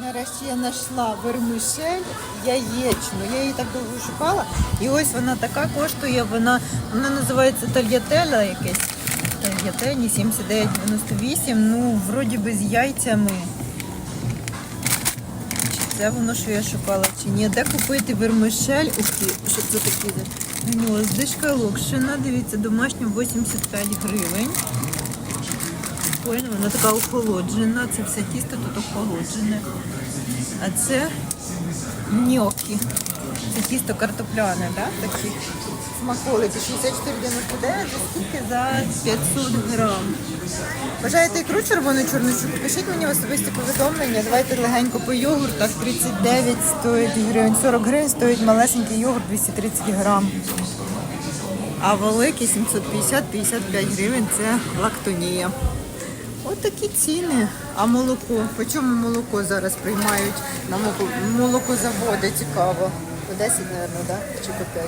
Нарешті я знайшла вермишель яєчну. Я її так довго шукала. І ось вона така коштує. Вона, вона називається тальятеля якесь. Тальятені 79,98. Ну, вроді би з яйцями. Чи це воно, що я шукала, чи ні? Де купити вермишель? Ух ти, що це таке? Ну, здишка локшина, дивіться, домашня 85 гривень. Прикольно, вона така охолоджена. Це все тісто тут охолоджене. А це ньокі. Це тісто картопляне, да? такі смаколики. 64,99 за скільки за 500 грам. Бажаєте ікру червону чорничу? Пишіть мені особисті повідомлення. Давайте легенько по йогуртах. 39 стоїть гривень, 40 гривень стоїть малесенький йогурт 230 грам. А великий 750-55 гривень це лактонія. Такі ціни. А молоко? По чому молоко зараз приймають на молоко- молокозаводи? Цікаво. По 10, мабуть, да? чи по 5?